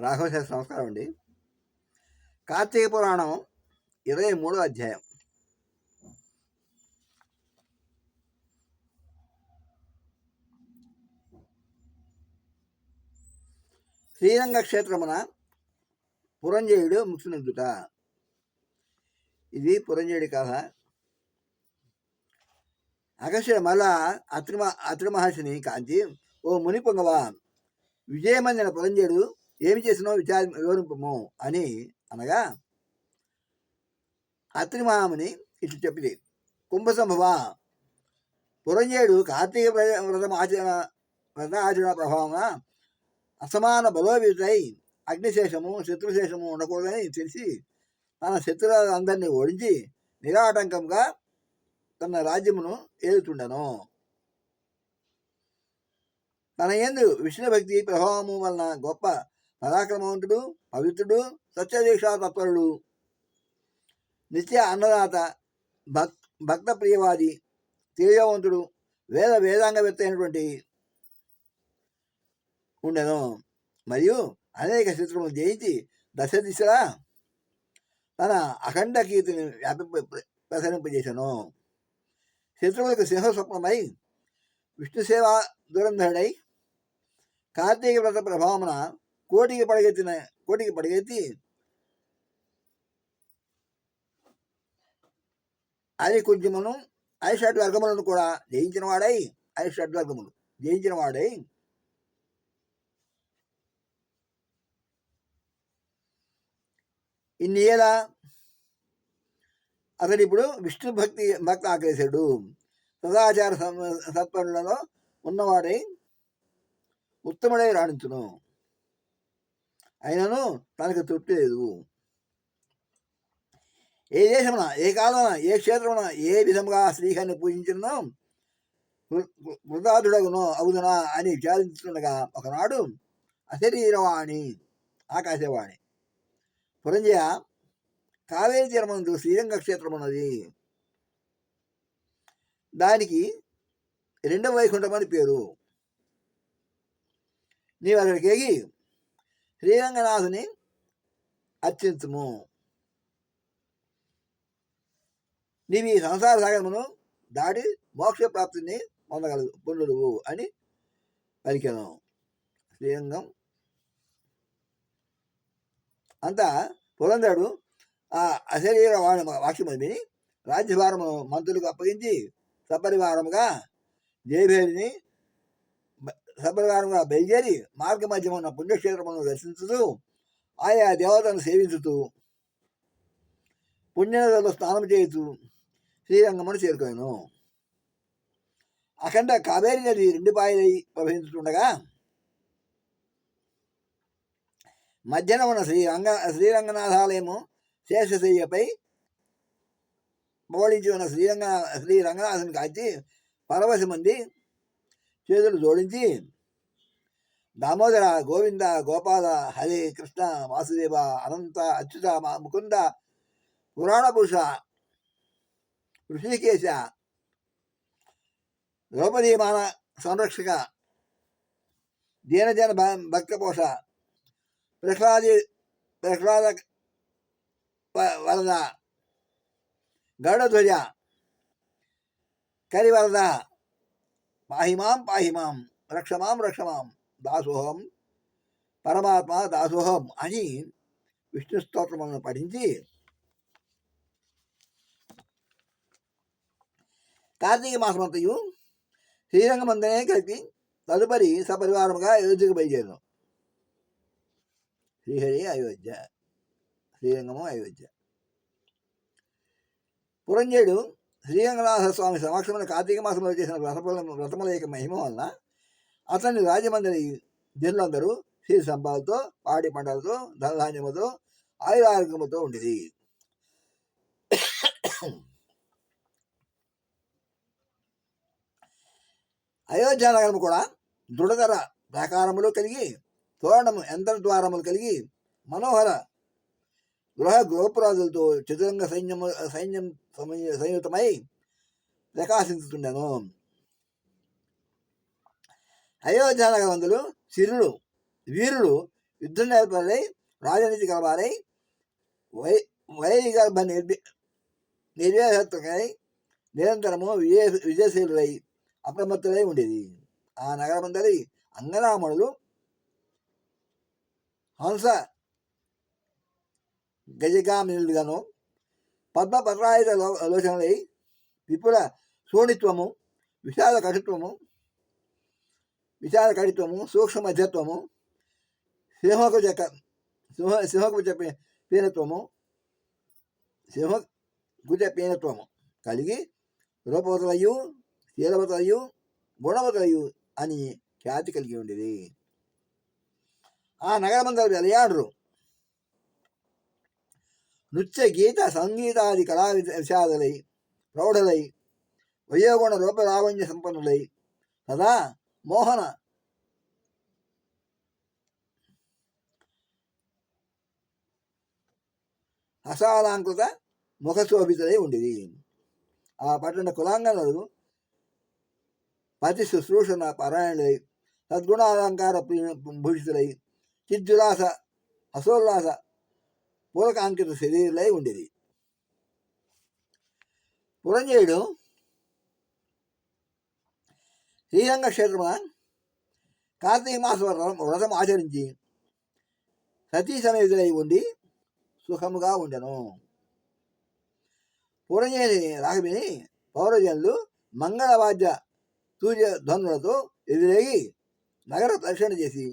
రాఘవ శాస్త్రి నమస్కారం అండి. కార్తీక పురాణం ఇరవై మూడో అధ్యాయం. శ్రీరంగ క్షేత్రమున పురంజయుడు ముక్తినందుట. ఇది పురంజయుడి కథ. అగస్య మళ్ళా అత్రి అత్రి మహర్షిని కాంచి ఓ ముని పొంగవ విజయమందిన పురంజయుడు ఏమి చేసినో విచారి వివరింపము అని అనగా అత్రిమాముని ఇట్లు చెప్పింది కుంభసంభవ పురంజేయుడు కార్తీక వ్రతం ఆచరణ వ్రత ఆచరణ ప్రభావమున అసమాన బలోపేతుడై అగ్నిశేషము శత్రుశేషము ఉండకూడదని తెలిసి తన శత్రులందరినీ ఓడించి నిరాటంకంగా తన రాజ్యమును ఏలుతుండను. తన ఎందు విష్ణుభక్తి ప్రభావము వలన గొప్ప పరాక్రమవంతుడు పవిత్రుడు సత్యదీక్షా తత్పరుడు నిత్య అన్నదాత భక్ భక్త ప్రియవాది తేజవంతుడు వేద వేదాంగవేత్త అయినటువంటి ఉండెను. మరియు అనేక శత్రువులను జయించి దశ దిశలా తన అఖండ కీర్తిని వ్యాపింప ప్రసరింపజేశాను శత్రువులకు సింహ స్వప్నమై విష్ణు సేవ దురంధరుడై కార్తీక వ్రత ప్రభావమున కోటికి పడగెత్తిన కోటికి పడగెత్తి అది కొంచెమును ఐషాట్ వర్గములను కూడా జయించిన వాడై ఐషాట్ వర్గములు జయించిన వాడై ఇన్ని ఏలా అతడు ఇప్పుడు విష్ణు భక్తి భక్త ఆగ్రేసాడు సదాచార సం- సత్పనులలో ఉన్నవాడై ఉత్తముడై రాణించును. అయినను తనకు తృప్తి లేదు. ఏ దేశమున ఏ కాలమున ఏ క్షేత్రమున ఏ విధముగా శ్రీహరిని పూజించినో వృధాదుడగునో అవుదునా అని విచారించుండగా ఒకనాడు అశరీరవాణి ఆకాశవాణి పురంజయ కావేరి తీరమందు శ్రీరంగ క్షేత్రం ఉన్నది దానికి రెండవ వైకుంఠం అని పేరు. నీవు అక్కడికి శ్రీరంగనాథుని అర్చించుము. నీవి ఈ సంసార సాగరమును దాటి మోక్ష ప్రాప్తిని పొందగలదు పొందుడువు అని పలికాను. శ్రీరంగం. అంతా పురంధరుడు ఆ అశరీర వాణి వాక్యమును విని రాజ్యభారము మంత్రులకు అప్పగించి సపరివారముగా జయభేరిని బ- బయలుదేరి మార్గ మధ్యమున ఉన్న పుణ్యక్షేత్రమును దర్శించుతూ ఆయా దేవతలను సేవించుతూ పుణ్యనదులలో స్నానం చేయుతూ శ్రీరంగమును చేరుకోను అఖండ కావేరి నది రెండు పాయలై ప్రవహించుతుండగా మధ్యన ఉన్న శ్రీరంగ శ్రీరంగనాథాలయము శేషశయ్యపై మోడించి ఉన్న శ్రీరంగ శ్రీ కాచి కాల్చి మంది చేతులు జోడించి దామోదర గోవింద గోపాల హరే కృష్ణ వాసుదేవ అనంత అచ్యుత మా ముకుంద పురాణ పురుష ఋషికేశ ద్రౌపదీ మాన సంరక్షక దీనజన భక్తపోష ప్రహ్లాది ప్రహ్లాద వ- వరద గరుడధ్వజ కరివరద పాహిమాం పాహిమాం రక్షమాం రక్షమాం దాసోహం పరమాత్మ దాసోహం అని విష్ణు స్తోత్రములను పఠించి కార్తీక మాసమంతయు శ్రీరంగమందనే కలిపి తదుపరి సపరివారముగా అయోధ్యకు బయలుదేరాను శ్రీహరి అయోధ్య శ్రీరంగము అయోధ్య. పురంజయుడు శ్రీరంగనాథ స్వామి సమక్షంలో కార్తీక మాసంలో చేసిన వ్రతముల వ్రతముల యొక్క మహిమ వలన అతన్ని రాజమండ్రి జనులందరూ శ్రీ సంపాలతో పాడి పంటలతో ధనధాన్యముతో ఆయురారోగ్యముతో ఉండేది అయోధ్య నగరం కూడా దృఢతర ప్రాకారములు కలిగి తోరణము యంత్ర ద్వారములు కలిగి మనోహర గృహ గృహపురాజులతో చతురంగ సైన్యము సైన్యం సమయ- సంయుతమై ప్రకాశించుతుండెను అయోధ్య నగరవంతులు సిరులు వీరులు యుద్ధం నేర్పరై రాజనీతి కలవారై వై వైగర్భ నిర్భి నిర్వేహత్వకై నిరంతరము విజయ విజయశీలులై అప్రమత్తులై ఉండేది. ఆ నగరమందరి అంగరామణులు హంస గజగామినులుగాను పద్మ పత్రాయుధ లోచనలై విపుల శోణిత్వము విశాల కటిత్వము విశాల కడిత్వము సూక్ష్మ మధ్యత్వము సింహకు చెక్క సింహ సింహకు చెప్పే పీనత్వము సింహ గుజ పీనత్వము కలిగి రూపవతలయు శీలవతలయు గుణవతలయు అని ఖ్యాతి కలిగి ఉండేది. ఆ నగరమందరు వెలయాడరు నృత్య గీత సంగీతాది కళా విశ- విషాదులై ప్రౌఢులై వయోగుణ రూపలావణ్య సంపన్నులై సదా మోహన హసాలాంకృత ముఖశోభితులై ఉండేది ఆ పట్టణ కులాంగనలు పతి శుశ్రూషణ పారాయణులై సద్గుణాలంకార భూషితులై చిద్దులాస హసోల్లాస పూలకాంకిత శరీరులై ఉండేది. పురంజయుడు శ్రీరంగ క్షేత్రమున కార్తీక మాస వ్రతం ఆచరించి సతీ సమేతులై ఉండి సుఖముగా ఉండెను. పురంజయుని రాగమిని పౌరజనులు మంగళవాద్య సూర్య ధ్వనులతో ఎదురేగి నగర ప్రదక్షిణ చేసి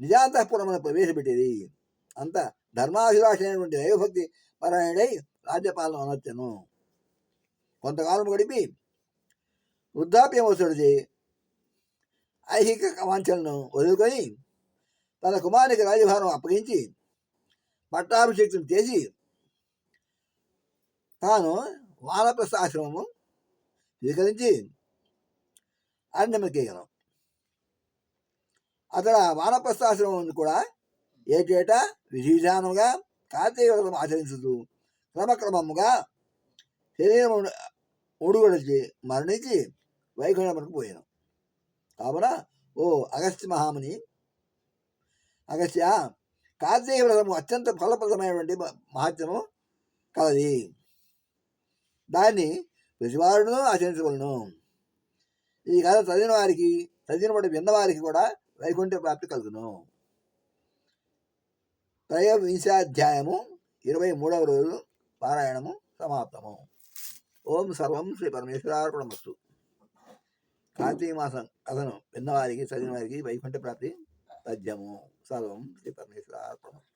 నిజాంతఃపురమున ప్రవేశపెట్టేది. అంత ధర్మాభిలాషైనటువంటి దైవభక్తి పరాయణై రాజ్యపాలన అనర్చను కొంతకాలం గడిపి వృద్ధాప్యమవసరుడి ఐహిక వాంఛలను వదులుకొని తన కుమారునికి రాజభారం అప్పగించి పట్టాభిషేకం చేసి తాను వానప్రస్థ ఆశ్రమము స్వీకరించి అరణ్యమకేయను అతడు ఆ వానప్రస్థాశ్రమం కూడా ఏటేటా విధివిధానముగా కార్తీక వ్రతం ఆచరించుతూ క్రమక్రమముగా శరీరం ఉడుగొడిచి మరణించి వైకుంఠమునకు పోయాను. కావున ఓ అగస్త్య మహాముని అగస్త్య కార్తీక వ్రతము అత్యంత ఫలప్రదమైనటువంటి మహత్యము కలది. దాన్ని ప్రతివారును ఆచరించవలను. ఈ కథ చదివిన వారికి చదివినబడి విన్నవారికి కూడా వైకుంఠ ప్రాప్తి కలుగును. త్రయోవింశాధ్యాయము ఇరవై మూడవ రోజు పారాయణము సమాప్తము. ఓం సర్వం శ్రీ పరమేశ్వరార్పణమస్తు కార్తీక మాసం కథను విన్నవారికి చదివిన వారికి వైకుంఠ ప్రాప్తి పద్యము. సర్వం శ్రీ పరమేశ్వరార్పణమస్తు